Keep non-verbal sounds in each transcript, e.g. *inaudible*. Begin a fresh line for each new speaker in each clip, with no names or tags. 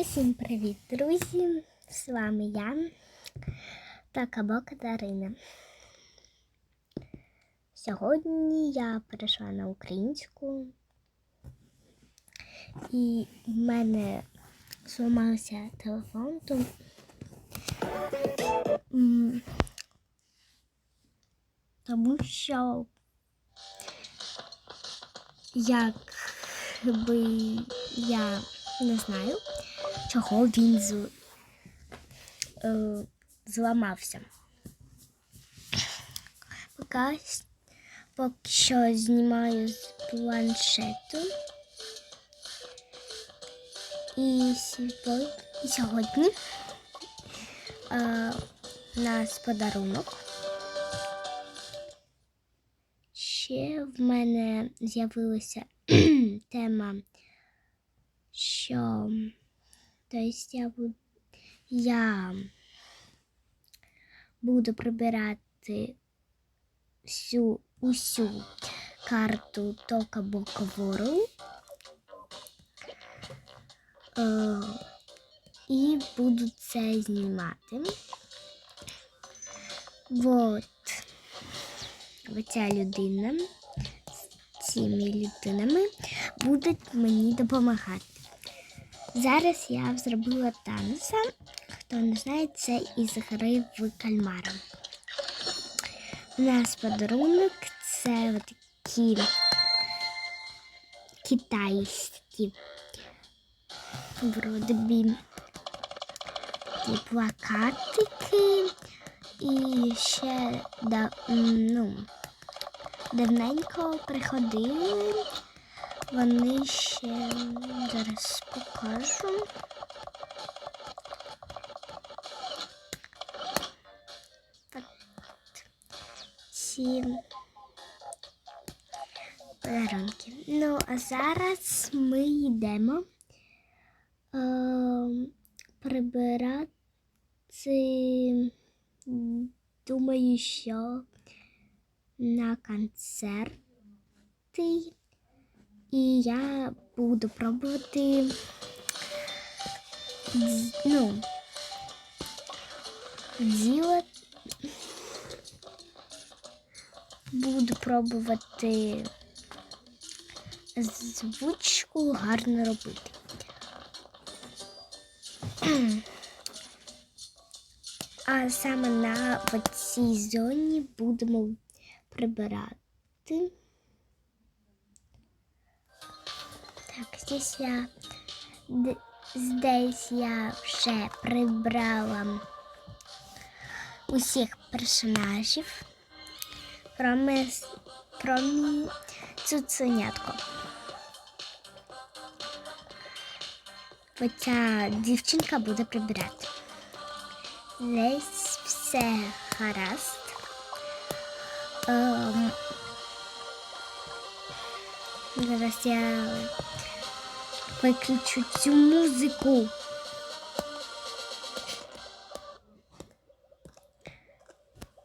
Усім привіт, друзі! З вами я та Кабока Дарина. Сьогодні я перейшла на українську, і в мене зламався телефон, то тому що якби я не знаю, чого він з, е, зламався. Поки, поки що знімаю з планшету. І сьогодні, е, у нас подарунок. Ще в мене з'явилася *clears throat* тема, що тобто я буду, я буду прибирати всю усю карту Тока Боковору. Е, і буду це знімати. Вот. Оця людина з цими людинами будуть мені допомагати. Зараз я зробила Таноса. Хто не знає, це із гри в кальмара. У нас подарунок це такі китайські вроде такі плакатики. І ще да, ну, давненько приходили. Вони ще зараз покажу. Ці подарунки. Ну, а зараз ми йдемо е, прибирати. Думаю, що на концерти. І я буду пробувати ну, ділати. Буду пробувати звучку гарно робити. А саме на цій зоні будемо прибирати. Так, здесь я вже прибрала усіх персонажів, кроме, кроме цуценятко. Оця дівчинка буде прибирати. Здесь все гаразд. Ем, зараз я виключу цю музику.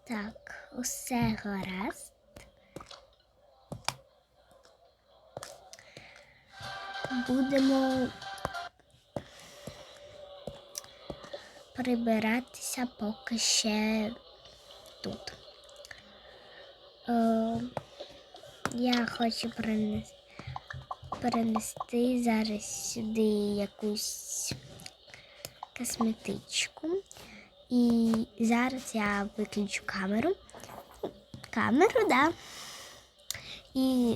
Так, усе гаразд. Будемо прибиратися поки ще тут. Е, я хочу перенести перенести зараз сюди якусь косметичку. І зараз я виключу камеру. Камеру, да. І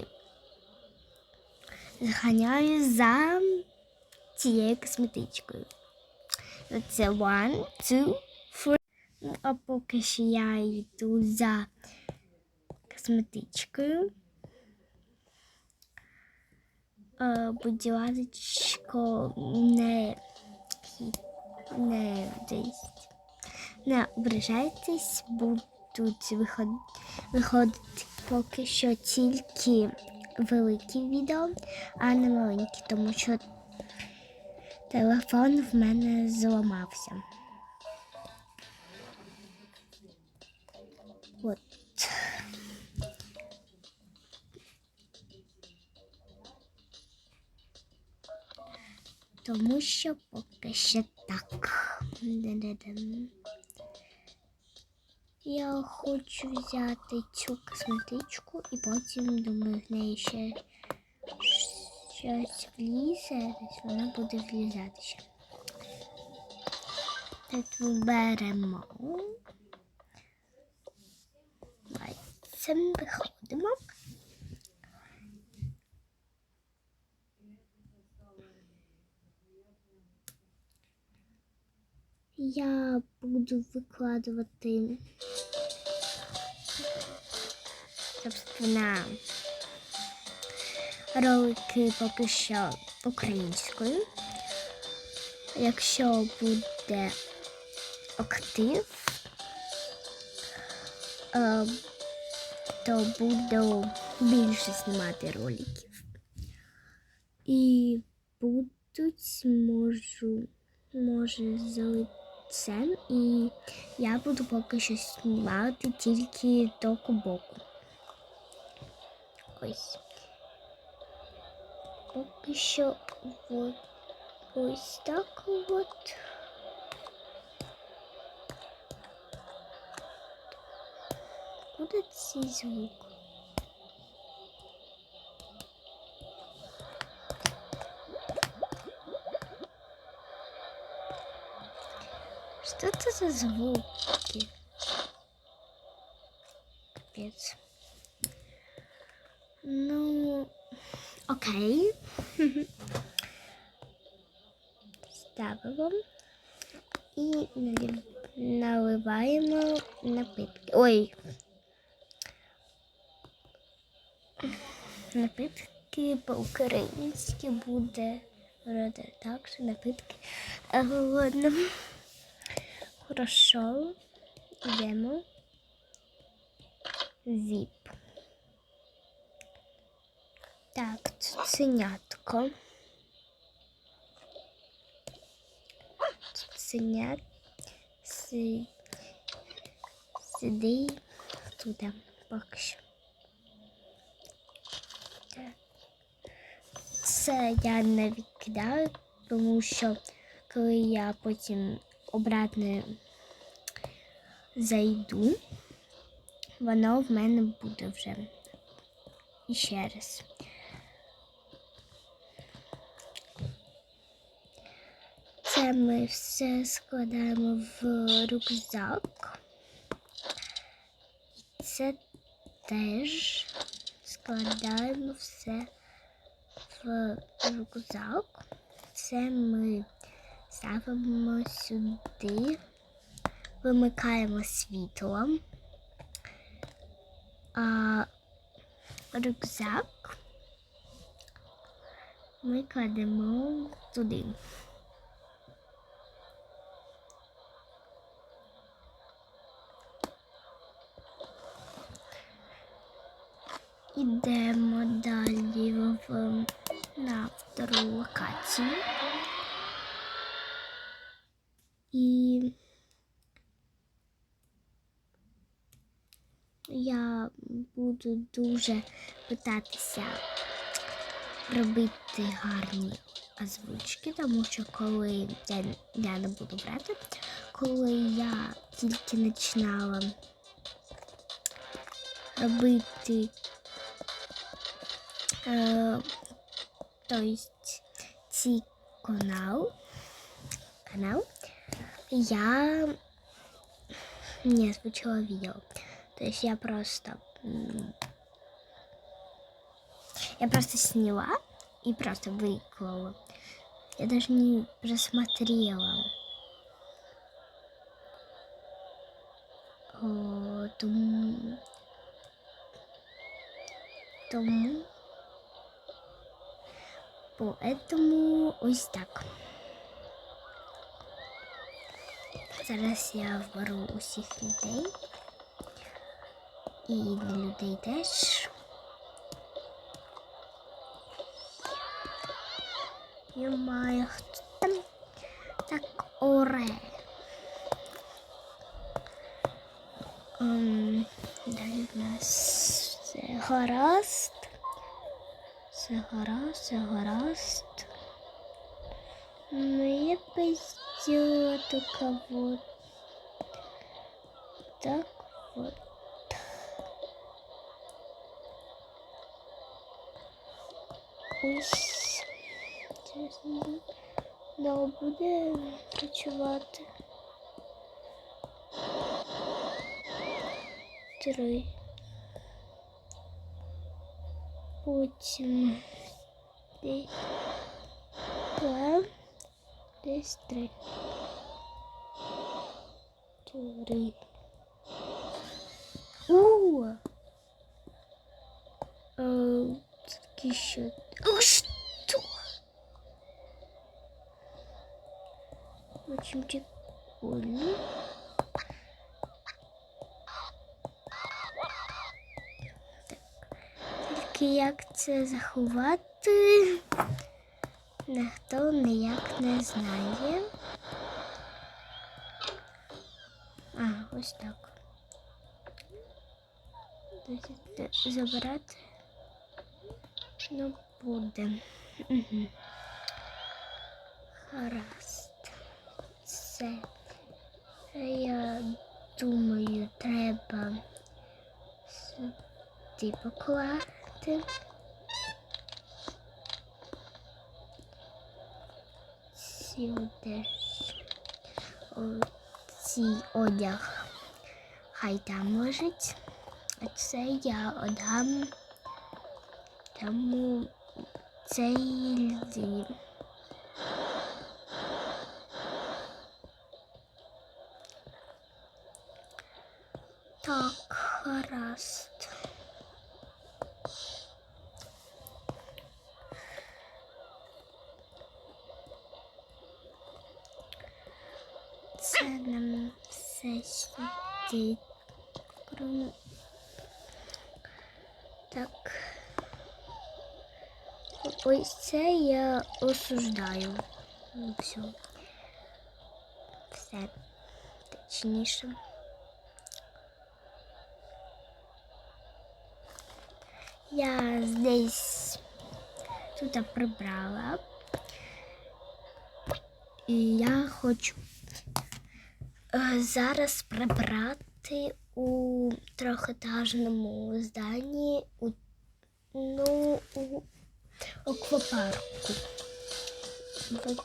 зганяю за цією косметичкою. Це one, two, three. Ну, А поки що я йду за косметичкою. Е, Будь ласка, не, не десь. Не ображайтесь, будуть виход, виходити поки що тільки великі відео, а не маленькі, тому що телефон в мене зламався. Тому що поки ще так. Я хочу взяти цю косметичку і потім, думаю, в неї ще щось влізе, десь вона буде влізати ще. Так беремо. Ми виходимо. Я буду викладувати собственно ролики поки що українською. Якщо буде актив, то буду більше знімати роликів. І будуть можу, може з лицем, і я буду поки що знімати тільки току боку. Ось. Поки що от, ось так от. Куди цей звук? За звуки? Капец. Ну, окей. Ставимо і налив- наливаємо напитки. Ой. Напитки по-українськи буде вроде так, що напитки. А ладно. Хорошо. Йдемо. Віп. Так, цуценятко. Цуценят си... сиди туди поки що. Так. Це я не відкидаю, тому що коли я потім обратно зайду, воно в мене буде вже. І ще раз. Це ми все складаємо в рюкзак. І це теж складаємо все в рюкзак. Це ми ставимо сюди, вимикаємо світло. А рюкзак ми кладемо туди. Ідемо далі в, на втору локацію. І я буду дуже питатися робити гарні озвучки, тому що коли я, я не буду брати, коли я тільки починала робити е, то есть цей канал, канал, я не озвучила видео. То есть я просто я просто сняла и просто выклала. Я даже не просмотрела. О, тому, тому Поэтому ось так. Зараз я вберу усіх людей. І не людей теж. Йомаю, хто там так оре? Ем, далі в нас все гаразд. Все гаразд, все гаразд. Ну, я бы сделала вот так вот. Зараз не буде. Працювати. Три. Потім десь два, десь три. Три. У! Такі ще. О, що? Очень прикольно. Так. Тільки як це заховати, ніхто ніяк не знає. А, ось так. Забирати. Ну, буде. Гаразд. Це, я думаю, треба сюди покласти. Сюди цей одяг хай там лежить, а це я отдам тому цей лі. Так, гаразд. Це нам все. Кром- Так. Ось це я осуждаю. Ну, Все. Все. Точніше. Я здесь тут прибрала. І я хочу е, зараз прибрати у трьохетажному зданні ну, у аквапарку. От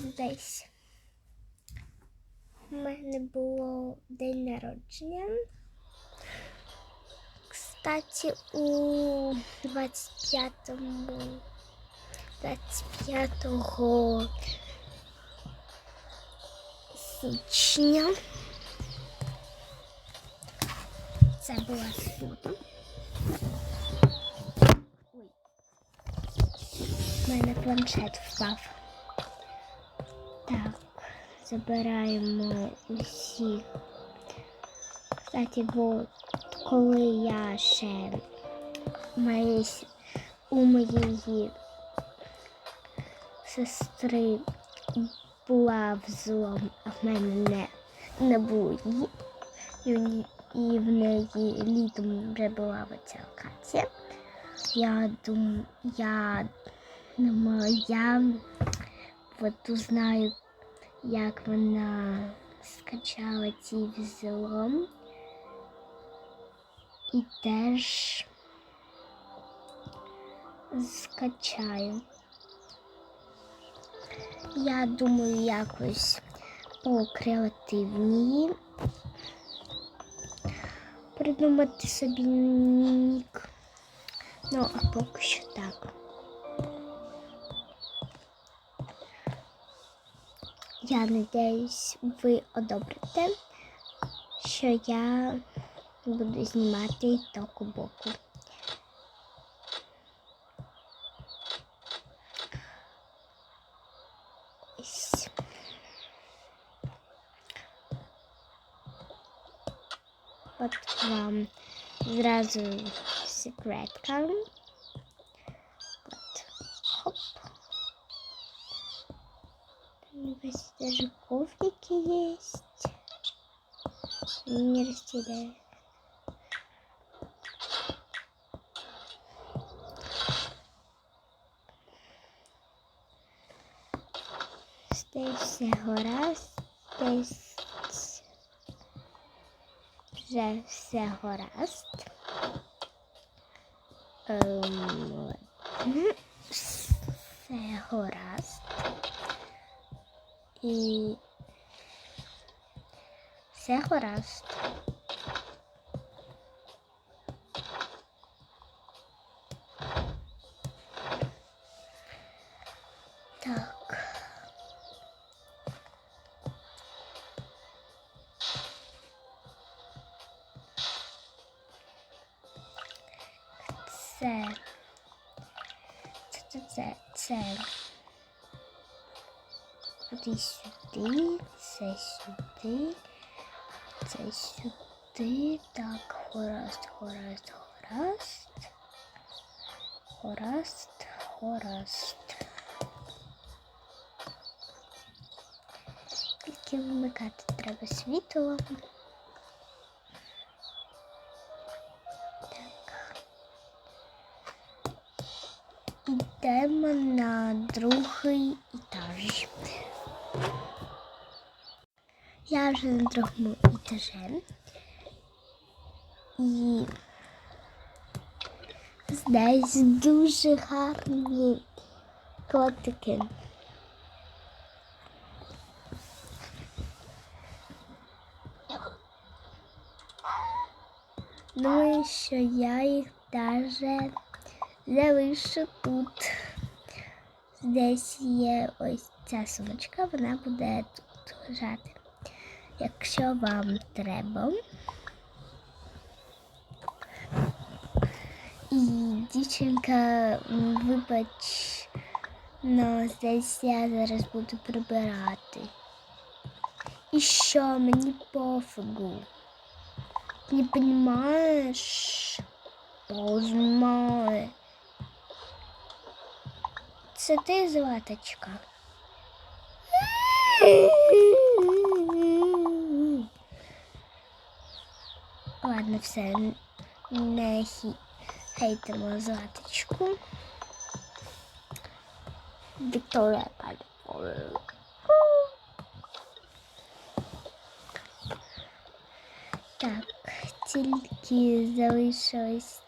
Десь. У мене було день народження. Кстати, у 25-му 25 січня. Це була субота. Мене планшет впав. Так, забираємо усі. Кстати, бо коли я ще моєї у моєї сестри була взлом, а в мене не, не було. І, і в неї літом вже була оця локація. Я думаю, я я от узнаю, як вона скачала цей взлом. І теж скачаю. Я думаю, якось покреативніше придумати собі нік. Ну, а поки що так. Я надіюсь, ви одобрите, що я буду знімати току боку. Ось. От вам зразу секретка. От. Хоп. Там даже коврики есть. Не растеряю. Десь все гаразд, десь вже все гаразд. Ем, все *laughs* гаразд. І все гаразд. Так, хораст, хораст, хораст. Хораст, хораст. Тільки вмикати треба світло. Так. Йдемо на другий етаж. Я вже на другому етажі. І здесь дуже гарні котики. Думаю, що я їх даже залишу тут. Десь є ось ця сумочка, вона буде тут лежати. Якщо вам треба. І дівчинка, вибач, ну здесь я зараз буду прибирати. І що, мені пофігу. Не понимаешь? Познай. Це ти, Златочка? Ладно, все, не хі... хейтимо Златочку. Вікторія Пальпова. Так, тільки залишилось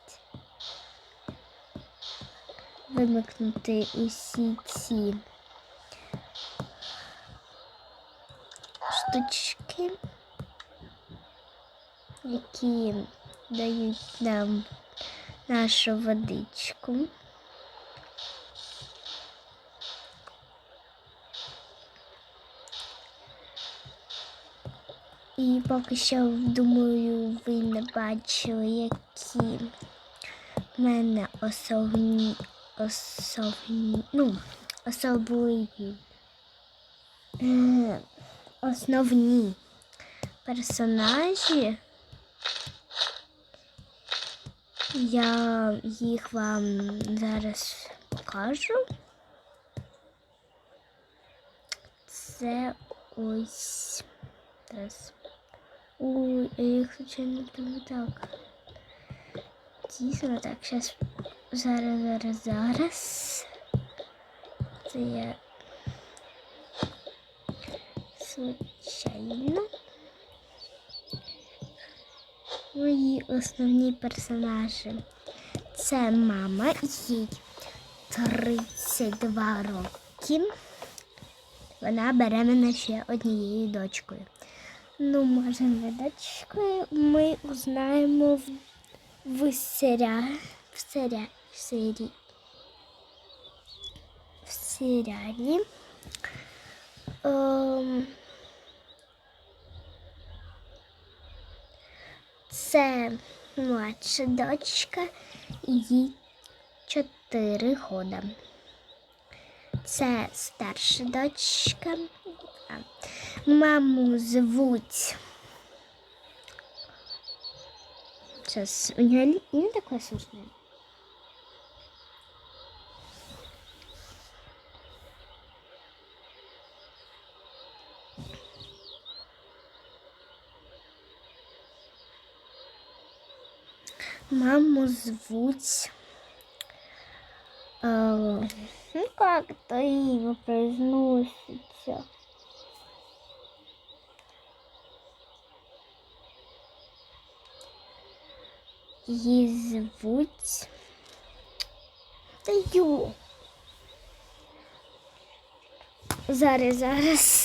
вимикнути усі ці штучки, які дають нам нашу водичку. І поки що, думаю, ви не бачили, які в мене особні, особні, ну, особливі, е, основні персонажі. Я їх вам зараз покажу. Це ось зараз. Ой, а я їх случайно думаю так. Дійсно, так, зараз, зараз, зараз, зараз. Це я случайно. Мої основні персонажі. Це мама, їй 32 роки. Вона беременна ще однією дочкою. Ну, може, не дочкою ми узнаємо в, в серіалі. В серіалі. В серії. В серіалі. Ем, це младша дочка, їй 4 года. Це старша дочка. Маму звуть. Сейчас, у нее имя такое сложное. Маму звуть. Е, Ну как это имя произносится? Її звуть. Йо. Зараз, зараз.